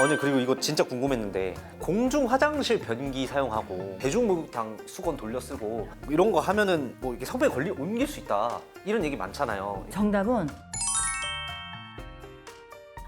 아니 그리고 이거 진짜 궁금했는데 공중 화장실 변기 사용하고 대중목욕탕 수건 돌려 쓰고 이런 거 하면은 뭐 이게 성병에 걸리 옮길 수 있다 이런 얘기 많잖아요. 정답은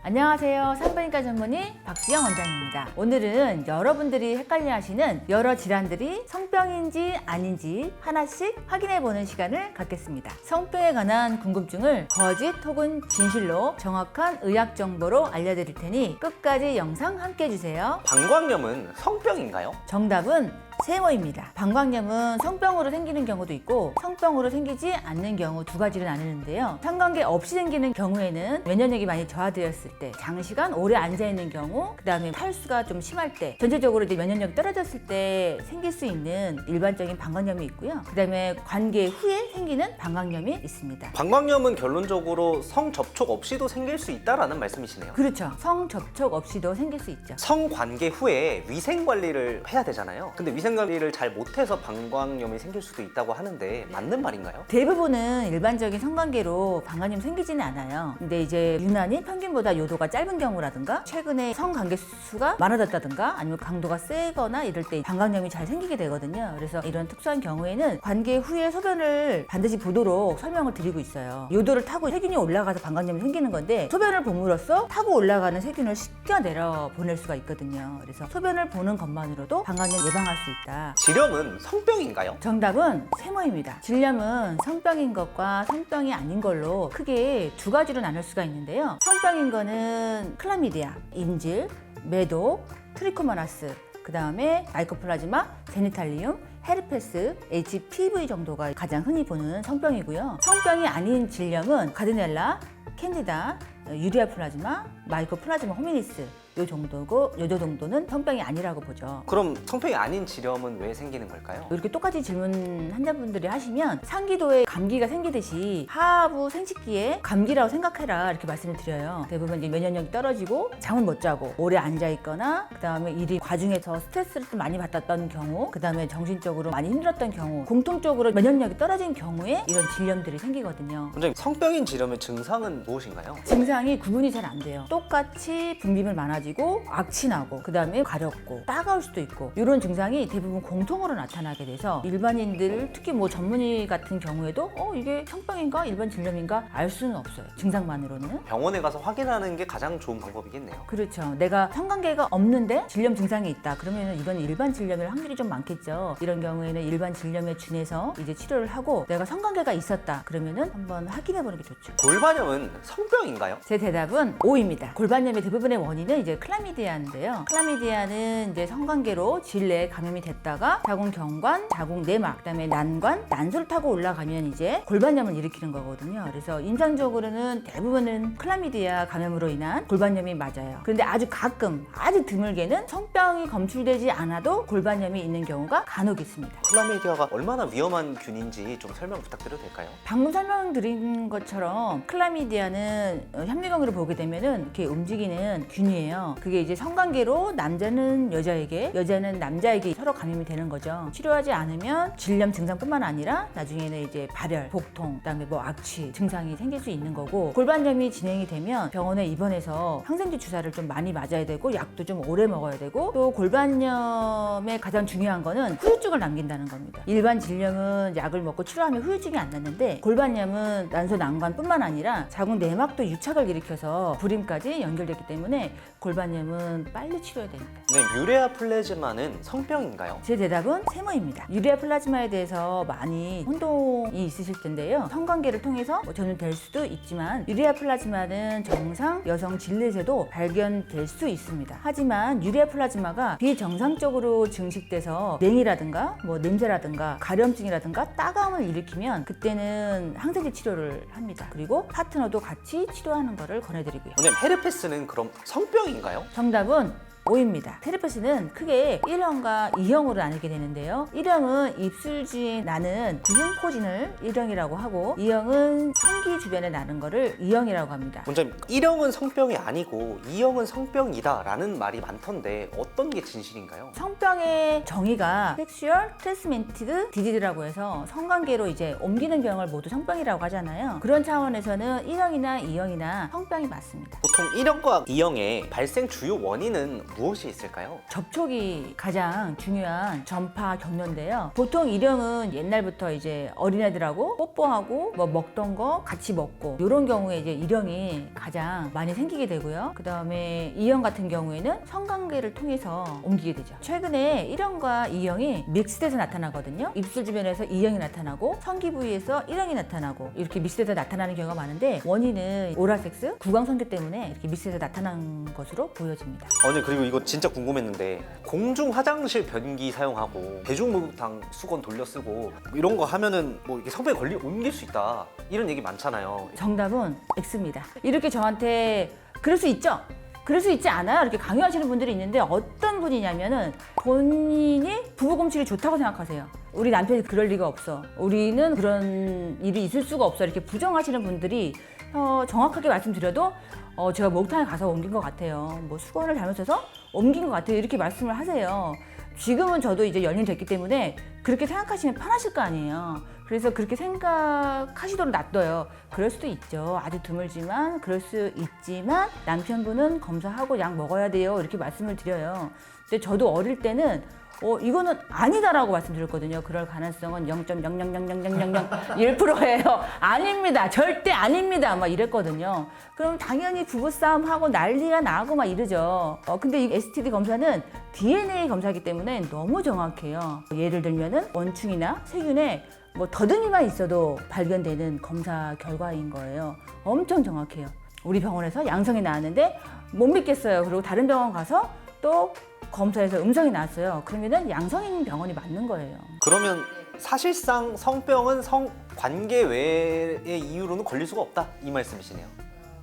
안녕하세요. 산부인과 전문의 박수영 원장입니다. 오늘은 여러분들이 헷갈려 하시는 여러 질환들이 성병인지 아닌지 하나씩 확인해 보는 시간을 갖겠습니다. 성병에 관한 궁금증을 거짓 혹은 진실로 정확한 의학 정보로 알려드릴 테니 끝까지 영상 함께 해주세요. 방광염은 성병인가요? 정답은 세모입니다. 방광염은 성병으로 생기는 경우도 있고 성병으로 생기지 않는 경우 두 가지로 나누는데요. 상관계 없이 생기는 경우에는 면역력이 많이 저하되었을 때, 장시간 오래 앉아 있는 경우, 그다음에 탈수가 좀 심할 때, 전체적으로 이제 면역력이 떨어졌을 때 생길 수 있는 일반적인 방광염이 있고요. 그다음에 관계 후에 생기는 방광염이 있습니다. 방광염은 결론적으로 성 접촉 없이도 생길 수 있다라는 말씀이시네요. 그렇죠. 성 접촉 없이도 생길 수 있죠. 성 관계 후에 위생 관리를 해야 되잖아요. 근데 위생 관리를 잘 못해서 방광염이 생길 수도 있다고 하는데 맞는 말인가요? 대부분은 일반적인 성관계로 방광염 생기지는 않아요. 근데 이제 유난히 평균보다 요도가 짧은 경우라든가 최근에 성관계 수가 많아졌다든가 아니면 강도가 세거나 이럴 때 방광염이 잘 생기게 되거든요. 그래서 이런 특수한 경우에는 관계 후에 소변을 반드시 보도록 설명을 드리고 있어요. 요도를 타고 세균이 올라가서 방광염이 생기는 건데 소변을 봄으로써 타고 올라가는 세균을 씻겨 내려 보낼 수가 있거든요. 그래서 소변을 보는 것만으로도 방광염 예방할 수 있다. 질염은 성병인가요? 정답은 세모입니다. 질염은 성병인 것과 성병이 아닌 걸로 크게 두 가지로 나눌 수가 있는데요. 성병인 거는 클라미디아, 인질, 매도, 트리코모나스, 그 다음에 마이코플라즈마, 제니탈리움, 헤르페스, HPV 정도가 가장 흔히 보는 성병이고요. 성병이 아닌 질염은 가드넬라, 캔디다, 유리아 플라즈마, 마이코플라즈마 호미니스 요 정도고 요저 정도는 성병이 아니라고 보죠. 그럼 성병이 아닌 질염은 왜 생기는 걸까요? 이렇게 똑같이 질문 환자분들이 하시면 상기도에 감기가 생기듯이 하부 생식기에 감기라고 생각해라 이렇게 말씀을 드려요. 대부분 이제 면역력이 떨어지고 잠을 못 자고 오래 앉아 있거나 그다음에 일이 과중해서 스트레스를 좀 많이 받았던 경우 그다음에 정신적으로 많이 힘들었던 경우 공통적으로 면역력이 떨어진 경우에 이런 질염들이 생기거든요. 원장님 성병인 질염의 증상은 무엇인가요? 증상이 구분이 잘 안 돼요. 똑같이 분비물 많아 지고 악취나고 그다음에 가렵고 따가울 수도 있고 이런 증상이 대부분 공통으로 나타나게 돼서 일반인들 특히 뭐 전문의 같은 경우에도 어 이게 성병인가 일반 질염인가 알 수는 없어요. 증상만으로는. 병원에 가서 확인하는 게 가장 좋은 방법이겠네요. 그렇죠. 내가 성관계가 없는데 질염 증상이 있다. 그러면 이건 일반 질염일 확률이 좀 많겠죠. 이런 경우에는 일반 질염에 준해서 이제 치료를 하고 내가 성관계가 있었다. 그러면은 한번 확인해 보는 게 좋죠. 골반염은 성병인가요? 제 대답은 O입니다. 골반염의 대부분의 원인은 이제 클라미디아인데요. 클라미디아는 이제 성관계로 질내에 감염이 됐다가 자궁 경관, 자궁 내막, 그다음에 난관, 난소를 타고 올라가면 이제 골반염을 일으키는 거거든요. 그래서 임상적으로는 대부분은 클라미디아 감염으로 인한 골반염이 맞아요. 그런데 아주 가끔, 아주 드물게는 성병이 검출되지 않아도 골반염이 있는 경우가 간혹 있습니다. 클라미디아가 얼마나 위험한 균인지 좀 설명 부탁드려도 될까요? 방금 설명드린 것처럼 클라미디아는 어, 현미경으로 보게 되면은 이렇게 움직이는 균이에 요. 그게 이제 성관계로 남자는 여자에게, 여자는 남자에게 서로 감염이 되는 거죠. 치료하지 않으면 질염 증상뿐만 아니라 나중에는 이제 발열, 복통, 그다음에 뭐 악취 증상이 생길 수 있는 거고 골반염이 진행이 되면 병원에 입원해서 항생제 주사를 좀 많이 맞아야 되고 약도 좀 오래 먹어야 되고 또 골반염의 가장 중요한 거는 후유증을 남긴다는 겁니다. 일반 질염은 약을 먹고 치료하면 후유증이 안 났는데 골반염은 난소 난관뿐만 아니라 자궁 내막도 유착을 일으켜서 불임까지 연결되기 때문에 골 반염은 빨리 치료해야 됩니다. 네, 유레아 플레즈마는 성병인가요? 제 대답은 세모입니다. 유리아 플라즈마에 대해서 많이 혼동이 있으실 텐데요. 성관계를 통해서 뭐 전염될 수도 있지만 유리아 플라즈마는 정상 여성 질넷에도 발견될 수 있습니다. 하지만 유리아 플라즈마가 비정상적으로 증식돼서 냉이라든가 뭐 냄새라든가 가려움증이라든가 따가움을 일으키면 그때는 항생제 치료를 합니다. 그리고 파트너도 같이 치료하는 것을 권해드리고요. 원장님 헤르페스는 그럼 성병인가요? 정답은 O입니다. 테레파시는 크게 1형과 2형으로 나뉘게 되는데요. 1형은 입술지에 나는 구분포진을 1형이라고 하고 2형은 성기 주변에 나는 거를 2형이라고 합니다. 원장님 1형은 성병이 아니고 2형은 성병이다라는 말이 많던데 어떤 게 진실인가요? 성병의 정의가 섹슈얼 트랜스미티드 디디드라고 해서 성관계로 이제 옮기는 병을 모두 성병이라고 하잖아요. 그런 차원에서는 1형이나 2형이나 성병이 맞습니다. 보통 1형과 2형의 발생 주요 원인은 무엇이 있을까요? 접촉이 가장 중요한 전파 경로인데요. 보통 일형은 옛날부터 이제 어린애들하고 뽀뽀하고 뭐 먹던 거 같이 먹고 이런 경우에 이제 일형이 가장 많이 생기게 되고요. 그 다음에 이형 같은 경우에는 성관계를 통해서 옮기게 되죠. 최근에 일형과 이형이 믹스돼서 나타나거든요. 입술 주변에서 이형이 나타나고 성기 부위에서 일형이 나타나고 이렇게 믹스돼서 나타나는 경우가 많은데 원인은 오랄섹스 구강성교 때문에 이렇게 믹스돼서 나타난 것으로 보여집니다. 아니 그리고 이거 진짜 궁금했는데 공중 화장실 변기 사용하고 대중목욕탕 수건 돌려 쓰고 이런 거 하면은 뭐 이게 성병에 걸리 옮길 수 있다 이런 얘기 많잖아요. 정답은 X입니다. 이렇게 저한테 그럴 수 있죠? 그럴 수 있지 않아요? 이렇게 강요하시는 분들이 있는데 어떤 분이냐면은 본인이 부부금실이 좋다고 생각하세요. 우리 남편이 그럴 리가 없어. 우리는 그런 일이 있을 수가 없어. 이렇게 부정하시는 분들이 어, 정확하게 말씀드려도 어, 제가 목욕탕에 가서 옮긴 것 같아요. 뭐 수건을 잘못 써서 옮긴 것 같아요. 이렇게 말씀을 하세요. 지금은 저도 이제 연인 됐기 때문에 그렇게 생각하시면 편하실 거 아니에요. 그래서 그렇게 생각하시도록 놔둬요. 그럴 수도 있죠. 아주 드물지만 그럴 수 있지만 남편분은 검사하고 약 먹어야 돼요. 이렇게 말씀을 드려요. 근데 저도 어릴 때는 어, 이거는 아니다라고 말씀드렸거든요. 그럴 가능성은 0.0000001%예요. 아닙니다. 절대 아닙니다. 막 이랬거든요. 그럼 당연히 부부싸움 하고 난리가 나고 막 이러죠. 어, 근데 이 STD 검사는 DNA 검사이기 때문에 너무 정확해요. 예를 들면 은 원충이나 세균에 뭐 더듬이만 있어도 발견되는 검사 결과인 거예요. 엄청 정확해요. 우리 병원에서 양성이 나왔는데 못 믿겠어요. 그리고 다른 병원 가서 또 검사해서 음성이 나왔어요. 그러면은 양성인 병원이 맞는 거예요. 그러면 사실상 성병은 성 관계 외의 이유로는 걸릴 수가 없다 이 말씀이시네요.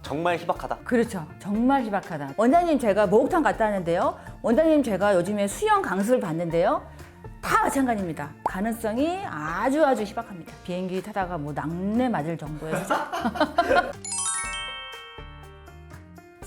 정말 희박하다. 그렇죠. 정말 희박하다. 원장님 제가 목욕탕 갔다 왔는데요. 원장님 제가 요즘에 수영 강습을 받는데요. 다 마찬가지입니다. 가능성이 아주 아주 희박합니다. 비행기 타다가 뭐 낙뢰 맞을 수준.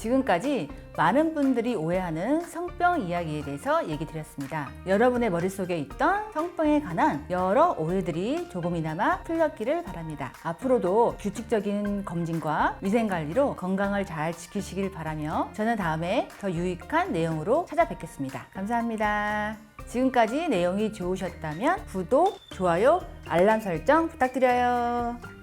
지금까지 많은 분들이 오해하는 성병 이야기에 대해서 얘기 드렸습니다. 여러분의 머릿속에 있던 성병에 관한 여러 오해들이 조금이나마 풀렸기를 바랍니다. 앞으로도 규칙적인 검진과 위생관리로 건강을 잘 지키시길 바라며 저는 다음에 더 유익한 내용으로 찾아뵙겠습니다. 감사합니다. 지금까지 내용이 좋으셨다면 구독, 좋아요, 알람 설정 부탁드려요.